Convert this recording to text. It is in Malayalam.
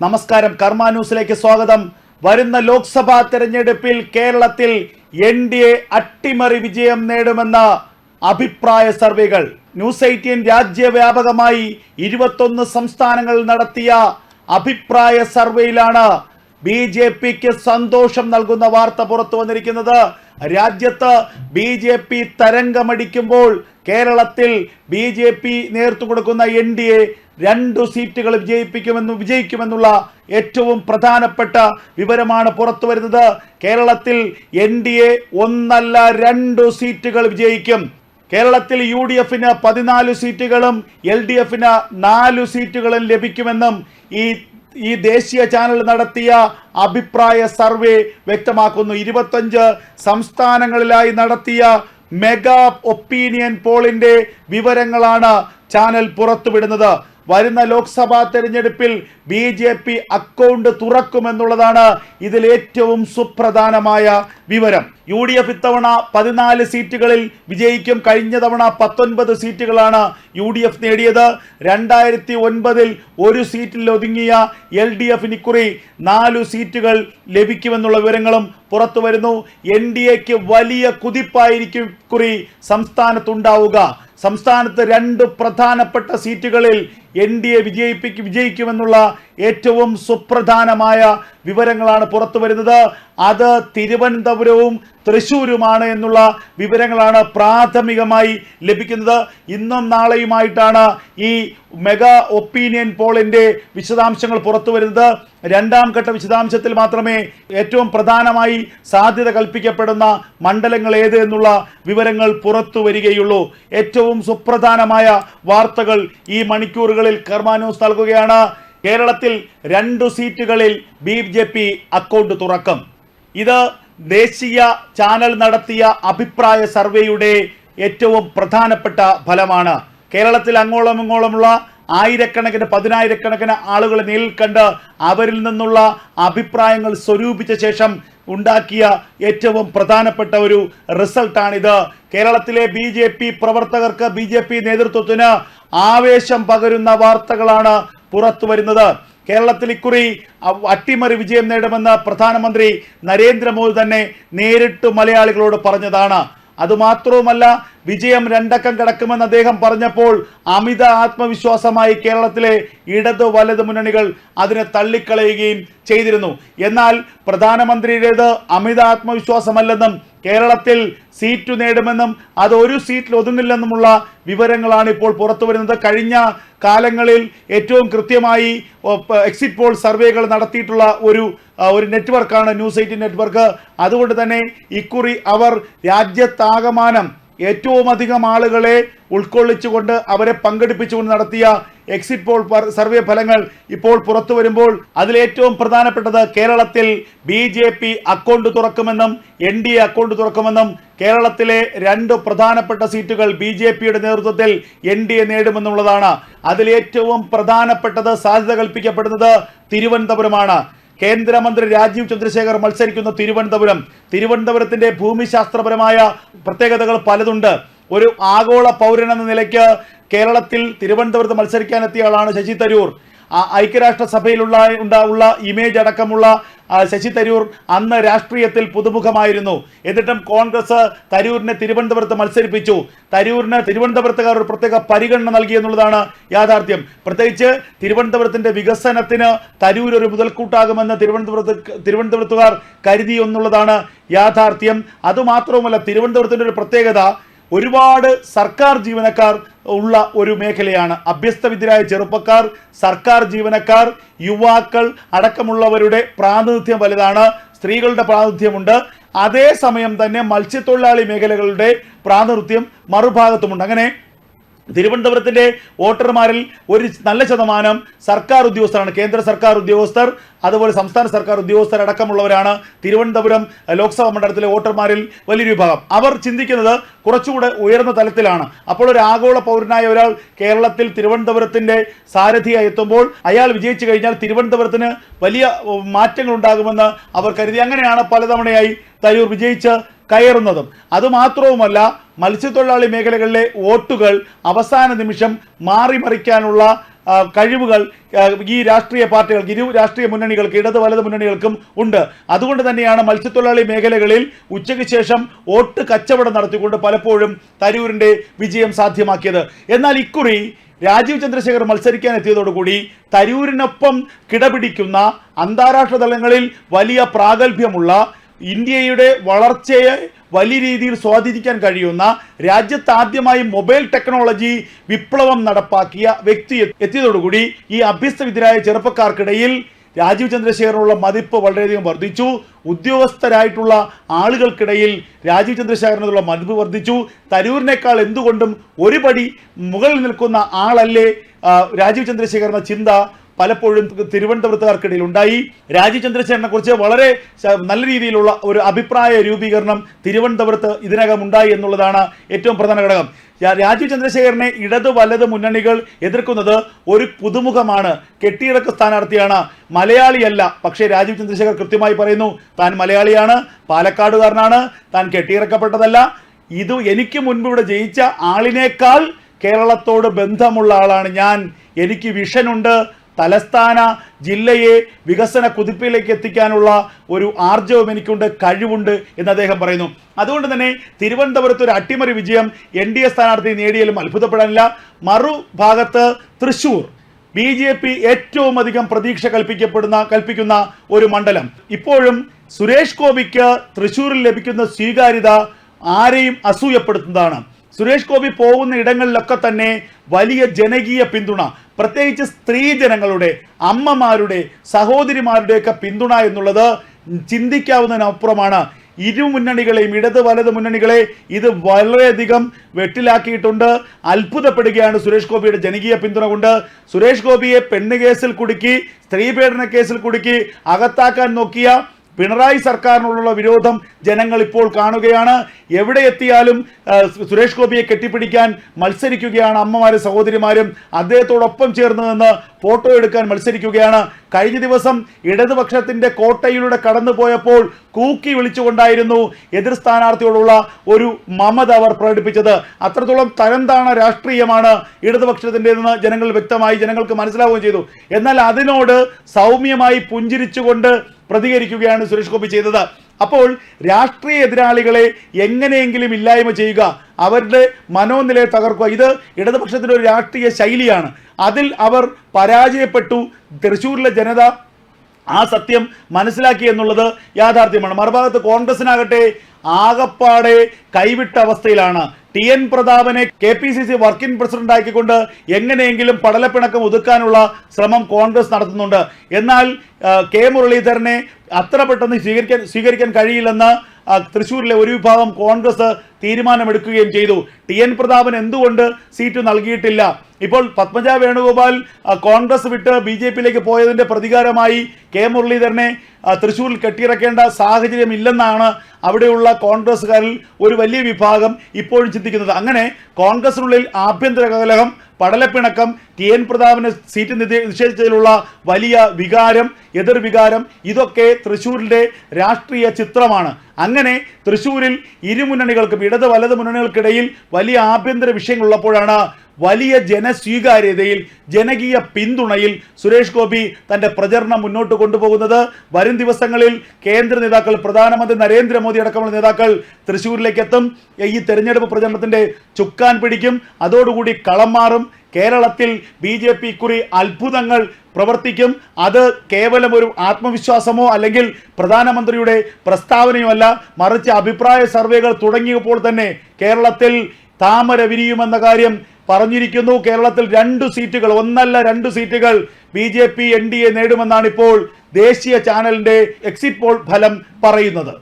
നമസ്കാരം. കർമ്മ ന്യൂസിലേക്ക് സ്വാഗതം. വരുന്ന ലോക്സഭാ തെരഞ്ഞെടുപ്പിൽ കേരളത്തിൽ എൻ ഡി എ അട്ടിമറി വിജയം നേടുമെന്ന അഭിപ്രായ സർവേകൾ. ന്യൂസ് എയ്റ്റീൻ രാജ്യവ്യാപകമായി ഇരുപത്തൊന്ന് സംസ്ഥാനങ്ങൾ നടത്തിയ അഭിപ്രായ സർവേയിലാണ് ബി ജെ പിക്ക് സന്തോഷം നൽകുന്ന വാർത്ത പുറത്തു വന്നിരിക്കുന്നത്. രാജ്യത്ത് ബി ജെ പി തരംഗമടിക്കുമ്പോൾ കേരളത്തിൽ ബി ജെ പി നേതൃത്വം കൊടുക്കുന്ന എൻ ഡി എ രണ്ടു സീറ്റുകൾ വിജയിപ്പിക്കുമെന്ന് വിജയിക്കുമെന്നുള്ള ഏറ്റവും പ്രധാനപ്പെട്ട വിവരമാണ് പുറത്തു വരുന്നത്. കേരളത്തിൽ എൻ ഡി എ ഒന്നല്ല രണ്ടു സീറ്റുകൾ വിജയിക്കും. കേരളത്തിൽ യു ഡി എഫിന് പതിനാല് സീറ്റുകളും എൽ ഡി എഫിന് നാല് സീറ്റുകളും ലഭിക്കുമെന്നും ഈ ഈ ദേശീയ ചാനൽ നടത്തിയ അഭിപ്രായ സർവേ വ്യക്തമാക്കുന്നു. ഇരുപത്തഞ്ച് സംസ്ഥാനങ്ങളിലായി നടത്തിയ മെഗാ ഒപ്പീനിയൻ പോളിന്റെ വിവരങ്ങളാണ് ചാനൽ പുറത്തുവിടുന്നത്. വരുന്ന ലോക്സഭാ തെരഞ്ഞെടുപ്പിൽ ബി ജെ പി അക്കൗണ്ട് തുറക്കുമെന്നുള്ളതാണ് ഇതിൽ ഏറ്റവും സുപ്രധാനമായ വിവരം. യു ഡി എഫ് ഇത്തവണ പതിനാല് സീറ്റുകളിൽ വിജയിക്കും. കഴിഞ്ഞ തവണ പത്തൊൻപത് സീറ്റുകളാണ് യു ഡി എഫ് നേടിയത്. രണ്ടായിരത്തി ഒൻപതിൽ ഒരു സീറ്റിൽ ഒതുങ്ങിയ എൽ ഡി എഫിന് ഇക്കുറി നാലു സീറ്റുകൾ ലഭിക്കുമെന്നുള്ള വിവരങ്ങളും പുറത്തു വരുന്നു എൻ ഡി എക്ക് വലിയ കുതിപ്പായിരിക്കും ഇക്കുറി സംസ്ഥാനത്തുണ്ടാവുക. സംസ്ഥാനത്ത് രണ്ട് പ്രധാനപ്പെട്ട സീറ്റുകളിൽ എൻ ഡി എ വിജയിപ്പിക്കും വിജയിക്കുമെന്നുള്ള ഏറ്റവും സുപ്രധാനമായ വിവരങ്ങളാണ് പുറത്തു വരുന്നത് അത് തിരുവനന്തപുരവും തൃശ്ശൂരുമാണ് എന്നുള്ള വിവരങ്ങളാണ് പ്രാഥമികമായി ലഭിക്കുന്നത്. ഇന്നും നാളെയുമായിട്ടാണ് ഈ മെഗാ ഒപ്പീനിയൻ പോളിന്റെ വിശദാംശങ്ങൾ പുറത്തു വരുന്നത്. രണ്ടാം ഘട്ട വിശദാംശത്തിൽ മാത്രമേ ഏറ്റവും പ്രധാനമായി സാധ്യത കൽപ്പിക്കപ്പെടുന്ന മണ്ഡലങ്ങൾ ഏത് എന്നുള്ള വിവരങ്ങൾ പുറത്തു വരികയുള്ളൂ. ഏറ്റവും സുപ്രധാനമായ വാർത്തകൾ ഈ മണിക്കൂറുകളിൽ കർമാന്യൂസ് നൽകുകയാണ്. കേരളത്തിൽ രണ്ടു സീറ്റുകളിൽ ബി അക്കൗണ്ട് തുറക്കും. ഇത് ദേശീയ ചാനൽ നടത്തിയ അഭിപ്രായ സർവേയുടെ ഏറ്റവും പ്രധാനപ്പെട്ട ഫലമാണ്. കേരളത്തിൽ അങ്ങോളം ഇങ്ങോളമുള്ള ആയിരക്കണക്കിന് പതിനായിരക്കണക്കിന് ആളുകളെ നേരിൽ കണ്ട് അവരിൽ നിന്നുള്ള അഭിപ്രായങ്ങൾ സ്വരൂപിച്ച ശേഷം ഉണ്ടാക്കിയ ഏറ്റവും പ്രധാനപ്പെട്ട ഒരു റിസൾട്ടാണിത്. കേരളത്തിലെ ബി ജെ പി പ്രവർത്തകർക്ക് ബി ജെ പി നേതൃത്വത്തിന് ആവേശം പകരുന്ന വാർത്തകളാണ് പുറത്തു വരുന്നത് കേരളത്തിൽ ഇക്കുറി അട്ടിമറി വിജയം നേടുമെന്ന് പ്രധാനമന്ത്രി നരേന്ദ്രമോദി തന്നെ നേരിട്ട് മലയാളികളോട് പറഞ്ഞതാണ്. അതുമാത്രവുമല്ല വിജയം രണ്ടക്കം കിടക്കുമെന്ന് അദ്ദേഹം പറഞ്ഞപ്പോൾ അമിത ആത്മവിശ്വാസമായി കേരളത്തിലെ ഇടത് വലത് മുന്നണികൾ അതിനെ തള്ളിക്കളയുകയും ചെയ്തിരുന്നു. എന്നാൽ പ്രധാനമന്ത്രിയുടേത് അമിത ആത്മവിശ്വാസമല്ലെന്നും കേരളത്തിൽ സീറ്റ് നേടുമെന്നും അത് ഒരു സീറ്റിൽ ഒതുങ്ങില്ലെന്നുമുള്ള വിവരങ്ങളാണ് ഇപ്പോൾ പുറത്തു വരുന്നത്. കഴിഞ്ഞ കാലങ്ങളിൽ ഏറ്റവും കൃത്യമായി എക്സിറ്റ് പോൾ സർവേകൾ നടത്തിയിട്ടുള്ള ഒരു ഒരു നെറ്റ്വർക്കാണ് ന്യൂസ് എയ്റ്റീൻ നെറ്റ്വർക്ക്. അതുകൊണ്ട് തന്നെ ഇക്കുറി അവർ രാജ്യത്താകമാനം ഏറ്റവും അധികം ആളുകളെ ഉൾക്കൊള്ളിച്ചുകൊണ്ട് അവരെ പങ്കെടുപ്പിച്ചുകൊണ്ട് നടത്തിയ എക്സിറ്റ് പോൾ സർവേ ഫലങ്ങൾ ഇപ്പോൾ പുറത്തു വരുമ്പോൾ അതിലേറ്റവും പ്രധാനപ്പെട്ടത് കേരളത്തിൽ ബി ജെ പി അക്കൗണ്ട് തുറക്കുമെന്നും എൻ ഡി എ അക്കൗണ്ട് തുറക്കുമെന്നും കേരളത്തിലെ രണ്ട് പ്രധാനപ്പെട്ട സീറ്റുകൾ ബി ജെ പിയുടെ നേതൃത്വത്തിൽ എൻ ഡി എ നേടുമെന്നുള്ളതാണ്. അതിലേറ്റവും പ്രധാനപ്പെട്ടത് സാധ്യത കൽപ്പിക്കപ്പെടുന്നത് തിരുവനന്തപുരമാണ്. കേന്ദ്രമന്ത്രി രാജീവ് ചന്ദ്രശേഖർ മത്സരിക്കുന്ന തിരുവനന്തപുരം. തിരുവനന്തപുരത്തിന്റെ ഭൂമിശാസ്ത്രപരമായ പ്രത്യേകതകൾ പലതുണ്ട്. ഒരു ആഗോള പൗരൻ എന്ന നിലയ്ക്ക് കേരളത്തിൽ തിരുവനന്തപുരത്ത് മത്സരിക്കാനെത്തിയ ആളാണ് ശശി തരൂർ. ഐക്യരാഷ്ട്രസഭയിലുള്ള ഉണ്ടാവുള്ള ഇമേജ് അടക്കമുള്ള ശശി തരൂർ അന്ന് രാഷ്ട്രീയത്തിൽ പുതുമുഖമായിരുന്നു. എന്നിട്ടും കോൺഗ്രസ് തരൂരിനെ തിരുവനന്തപുരത്ത് മത്സരിപ്പിച്ചു. തരൂരിന് തിരുവനന്തപുരത്തുകാർ ഒരു പ്രത്യേക പരിഗണന നൽകി എന്നുള്ളതാണ് യാഥാർത്ഥ്യം. പ്രത്യേകിച്ച് തിരുവനന്തപുരത്തിന്റെ വികസനത്തിന് തരൂർ ഒരു മുതൽക്കൂട്ടാകുമെന്ന് തിരുവനന്തപുരത്ത് തിരുവനന്തപുരത്തുകാർ കരുതി എന്നുള്ളതാണ് യാഥാർത്ഥ്യം. അതുമാത്രവുമല്ല തിരുവനന്തപുരത്തിന്റെ ഒരു പ്രത്യേകത ഒരുപാട് സർക്കാർ ജീവനക്കാർ ഉള്ള ഒരു മേഖലയാണ്. അഭ്യസ്തവിദ്യരായ ചെറുപ്പക്കാർ സർക്കാർ ജീവനക്കാർ യുവാക്കൾ അടക്കമുള്ളവരുടെ പ്രാതിനിധ്യം വലുതാണ്. സ്ത്രീകളുടെ പ്രാതിനിധ്യമുണ്ട്. അതേസമയം തന്നെ മത്സ്യത്തൊഴിലാളി മേഖലകളുടെ പ്രാതിനിധ്യം മറുഭാഗത്തുമുണ്ട്. അങ്ങനെ തിരുവനന്തപുരത്തിന്റെ വോട്ടർമാരിൽ ഒരു നല്ല ശതമാനം സർക്കാർ ഉദ്യോഗസ്ഥരാണ്. കേന്ദ്ര സർക്കാർ ഉദ്യോഗസ്ഥർ അതുപോലെ സംസ്ഥാന സർക്കാർ ഉദ്യോഗസ്ഥർ അടക്കമുള്ളവരാണ് തിരുവനന്തപുരം ലോക്സഭാ മണ്ഡലത്തിലെ വോട്ടർമാരിൽ വലിയൊരു വിഭാഗം. അവർ ചിന്തിക്കുന്നത് കുറച്ചുകൂടെ ഉയർന്ന തലത്തിലാണ്. അപ്പോൾ ഒരു ആഗോള പൗരനായ ഒരാൾ കേരളത്തിൽ തിരുവനന്തപുരത്തിന്റെ സാരഥിയായി എത്തുമ്പോൾ അയാൾ വിജയിച്ചു കഴിഞ്ഞാൽ തിരുവനന്തപുരത്തിന് വലിയ മാറ്റങ്ങൾ ഉണ്ടാകുമെന്ന് അവർ കരുതി. അങ്ങനെയാണ് പലതവണയായി തരൂർ വിജയിച്ച് കയറുന്നതും. അതുമാത്രവുമല്ല മത്സ്യത്തൊഴിലാളി മേഖലകളിലെ വോട്ടുകൾ അവസാന നിമിഷം മാറിമറിക്കാനുള്ള കഴിവുകൾ ഈ രാഷ്ട്രീയ പാർട്ടികൾക്ക് ഇരു രാഷ്ട്രീയ മുന്നണികൾക്ക് ഇടത് വലത് മുന്നണികൾക്കും ഉണ്ട്. അതുകൊണ്ട് തന്നെയാണ് മത്സ്യത്തൊഴിലാളി മേഖലകളിൽ ഉച്ചയ്ക്ക് ശേഷം വോട്ട് കച്ചവടം നടത്തിക്കൊണ്ട് പലപ്പോഴും തരൂരിന്റെ വിജയം സാധ്യമാക്കിയത്. എന്നാൽ ഇക്കുറി രാജീവ് ചന്ദ്രശേഖർ മത്സരിക്കാൻ എത്തിയതോടുകൂടി തരൂരിനൊപ്പം കിടപിടിക്കുന്ന അന്താരാഷ്ട്ര തലങ്ങളിൽ വലിയ പ്രാഗൽഭ്യമുള്ള ഇന്ത്യയുടെ വളർച്ചയെ വലിയ രീതിയിൽ സ്വാധീനിക്കാൻ കഴിയുന്ന രാജ്യത്ത് ആദ്യമായി മൊബൈൽ ടെക്നോളജി വിപ്ലവം നടപ്പാക്കിയ വ്യക്തി എത്തിയതോടുകൂടി ഈ അഭ്യസ്തവിദ്യരായ ചെറുപ്പക്കാർക്കിടയിൽ രാജീവ് ചന്ദ്രശേഖരനുള്ള മതിപ്പ് വളരെയധികം വർദ്ധിച്ചു. ഉദ്യോഗസ്ഥരായിട്ടുള്ള ആളുകൾക്കിടയിൽ രാജീവ് ചന്ദ്രശേഖരനുള്ള മതിപ്പ് വർദ്ധിച്ചു. തരൂരിനേക്കാൾ എന്തുകൊണ്ടും ഒരുപടി മുകളിൽ നിൽക്കുന്ന ആളല്ലേ രാജീവ് ചന്ദ്രശേഖർ ചിന്ത പലപ്പോഴും തിരുവനന്തപുരത്തുകാർക്കിടയിൽ ഉണ്ടായി. രാജീവ് ചന്ദ്രശേഖരനെ കുറിച്ച് വളരെ നല്ല രീതിയിലുള്ള ഒരു അഭിപ്രായ രൂപീകരണം തിരുവനന്തപുരത്ത് ഇതിനകം ഉണ്ടായി എന്നുള്ളതാണ് ഏറ്റവും പ്രധാന ഘടകം. രാജീവ് ചന്ദ്രശേഖരനെ ഇടത് വലത് മുന്നണികൾ എതിർക്കുന്നത് ഒരു പുതുമുഖമാണ്. കെട്ടിയിടക്ക സ്ഥാനാർത്ഥിയാണ്. മലയാളിയല്ല. പക്ഷേ രാജീവ് ചന്ദ്രശേഖർ കൃത്യമായി പറയുന്നു താൻ മലയാളിയാണ് പാലക്കാടുകാരനാണ് താൻ കെട്ടിയിറക്കപ്പെട്ടതല്ല. ഇത് എനിക്ക് മുൻപ് ഇവിടെ ജയിച്ച ആളിനേക്കാൾ കേരളത്തോട് ബന്ധമുള്ള ആളാണ് ഞാൻ. എനിക്ക് വിഷനുണ്ട് തലസ്ഥാന ജില്ലയെ വികസന കുതിപ്പിലേക്ക് എത്തിക്കാനുള്ള ഒരു ആർജവം എനിക്കുണ്ട് കഴിവുണ്ട് എന്ന് അദ്ദേഹം പറയുന്നു. അതുകൊണ്ട് തന്നെ തിരുവനന്തപുരത്ത് ഒരു അട്ടിമറി വിജയം എൻ ഡി എ സ്ഥാനാർത്ഥി നേടിയാലും അത്ഭുതപ്പെടാനില്ല. മറുഭാഗത്ത് തൃശൂർ ബി ജെ പി ഏറ്റവും അധികം പ്രതീക്ഷ കൽപ്പിക്കപ്പെടുന്ന കൽപ്പിക്കുന്ന ഒരു മണ്ഡലം. ഇപ്പോഴും സുരേഷ് ഗോപിക്ക് തൃശൂരിൽ ലഭിക്കുന്ന സ്വീകാര്യത ആരെയും അസൂയപ്പെടുത്തുന്നതാണ്. സുരേഷ് ഗോപി പോകുന്ന ഇടങ്ങളിലൊക്കെ തന്നെ വലിയ ജനകീയ പിന്തുണ പ്രത്യേകിച്ച് സ്ത്രീ ജനങ്ങളുടെ അമ്മമാരുടെ സഹോദരിമാരുടെയൊക്കെ പിന്തുണ എന്നുള്ളത് ചിന്തിക്കാവുന്നതിനപ്പുറമാണ്. ഇരു മുന്നണികളെയും ഇടത് വലത് മുന്നണികളെ ഇത് വളരെയധികം വെട്ടിലാക്കിയിട്ടുണ്ട്. അത്ഭുതപ്പെടുകയാണ് സുരേഷ് ഗോപിയുടെ ജനകീയ പിന്തുണ കൊണ്ട്. സുരേഷ് ഗോപിയെ പെണ്ണ് കേസിൽ കുടുക്കി സ്ത്രീ പീഡന കേസിൽ കുടുക്കി അകത്താക്കാൻ നോക്കിയ പിണറായി സർക്കാരിനുള്ള വിരോധം ജനങ്ങൾ ഇപ്പോൾ കാണുകയാണ്. എവിടെ എത്തിയാലും സുരേഷ് ഗോപിയെ കെട്ടിപ്പിടിക്കാൻ മത്സരിക്കുകയാണ് അമ്മമാരും സഹോദരിമാരും. അദ്ദേഹത്തോടൊപ്പം ചേർന്ന് നിന്ന് ഫോട്ടോ എടുക്കാൻ മത്സരിക്കുകയാണ്. കഴിഞ്ഞ ദിവസം ഇടതുപക്ഷത്തിന്റെ കോട്ടയിലൂടെ കടന്നു പോയപ്പോൾ കൂക്കി വിളിച്ചുകൊണ്ടായിരുന്നു എതിർ സ്ഥാനാർത്ഥിയോടുള്ള ഒരു മമത അവർ പ്രകടിപ്പിച്ചത്. അത്രത്തോളം തരംതാണ രാഷ്ട്രീയമാണ് ഇടതുപക്ഷത്തിന്റെതെന്ന് ജനങ്ങൾ വ്യക്തമായി ജനങ്ങൾക്ക് മനസ്സിലാവുകയും ചെയ്തു. എന്നാൽ അതിനോട് സൗമ്യമായി പുഞ്ചിരിച്ചുകൊണ്ട് പ്രതികരിക്കുകയാണ് സുരേഷ് ഗോപി ചെയ്തത്. അപ്പോൾ രാഷ്ട്രീയ എതിരാളികളെ എങ്ങനെയെങ്കിലും ഇല്ലായ്മ ചെയ്യുക അവരുടെ മനോനിലയെ തകർക്കുക ഇത് ഇടതുപക്ഷത്തിന്റെ ഒരു രാഷ്ട്രീയ ശൈലിയാണ്. അതിൽ അവർ പരാജയപ്പെട്ടു. തൃശ്ശൂരിലെ ജനത ആ സത്യം മനസ്സിലാക്കി എന്നുള്ളത് യാഥാർത്ഥ്യമാണ്. മറുഭാഗത്ത് കോൺഗ്രസിനാകട്ടെ ആകപ്പാടെ കൈവിട്ട അവസ്ഥയിലാണ് T N പ്രതാപനെ K P C C working president ആക്കിക്കൊണ്ട് എങ്ങനെയെങ്കിലും പടലപ്പിണക്കം ഒതുക്കാനുള്ള ശ്രമം കോൺഗ്രസ് നടത്തുന്നുണ്ട്. എന്നാൽ കെ മുരളീധരനെ അത്ര പെട്ടെന്ന് സ്വീകരിക്കാൻ സ്വീകരിക്കാൻ കഴിയില്ലെന്ന് തൃശ്ശൂരിലെ ഒരു വിഭാഗം കോൺഗ്രസ് തീരുമാനമെടുക്കുകയും ചെയ്തു. ടി എൻ പ്രതാപൻ എന്തുകൊണ്ട് സീറ്റ് നൽകിയിട്ടില്ല? ഇപ്പോൾ പത്മജ വേണുഗോപാൽ കോൺഗ്രസ് വിട്ട് ബി ജെ പിയിലേക്ക് പോയതിന്റെ പ്രതികാരമായി കെ മുരളീധരനെ തൃശ്ശൂരിൽ കെട്ടിയിറക്കേണ്ട സാഹചര്യം ഇല്ലെന്നാണ് അവിടെയുള്ള കോൺഗ്രസ്സുകാരിൽ ഒരു വലിയ വിഭാഗം ഇപ്പോഴും ചിന്തിക്കുന്നത്. അങ്ങനെ കോൺഗ്രസിനുള്ളിൽ ആഭ്യന്തര കലഹം പടലപ്പിണക്കം ടി എൻ പ്രതാപന് സീറ്റ് നിഷേധിച്ചതിലുള്ള വലിയ വികാരം എതിർവികാരം ഇതൊക്കെ തൃശ്ശൂരിന്റെ രാഷ്ട്രീയ ചിത്രമാണ്. അങ്ങനെ തൃശ്ശൂരിൽ ഇരുമുന്നണികൾക്കും ഇടത് വലത് മുന്നണികൾക്കിടയിൽ വലിയ ആഭ്യന്തര വിഷയങ്ങളുള്ളപ്പോഴാണ് വലിയ ജനസ്വീകാര്യതയിൽ ജനകീയ പിന്തുണയിൽ സുരേഷ് ഗോപി തന്റെ പ്രചരണം മുന്നോട്ട് കൊണ്ടുപോകുന്നത്. വരും ദിവസങ്ങളിൽ കേന്ദ്ര നേതാക്കൾ പ്രധാനമന്ത്രി നരേന്ദ്രമോദി അടക്കമുള്ള നേതാക്കൾ തൃശ്ശൂരിലേക്ക് എത്തും ഈ തെരഞ്ഞെടുപ്പ് പ്രചരണത്തിന്റെ ചുക്കാൻ പിടിക്കും. അതോടുകൂടി കളം മാറും. കേരളത്തിൽ ബി ജെ പി കുറി അത്ഭുതങ്ങൾ പ്രവർത്തിക്കും. അത് കേവലം ഒരു ആത്മവിശ്വാസമോ അല്ലെങ്കിൽ പ്രധാനമന്ത്രിയുടെ പ്രസ്താവനയോ അല്ല. മറിച്ച് അഭിപ്രായ സർവേകൾ തുടങ്ങിയപ്പോൾ തന്നെ കേരളത്തിൽ താമര വിരിയുമെന്ന കാര്യം പറഞ്ഞിരിക്കുന്നു കേരളത്തിൽ രണ്ട് സീറ്റുകൾ ഒന്നല്ല രണ്ട് സീറ്റുകൾ B J P N D A നേടുമെന്നാണ് ഇപ്പോൾ ദേശീയ ചാനലിന്റെ എക്സിറ്റ് പോൾ ഫലം പറയുന്നത്.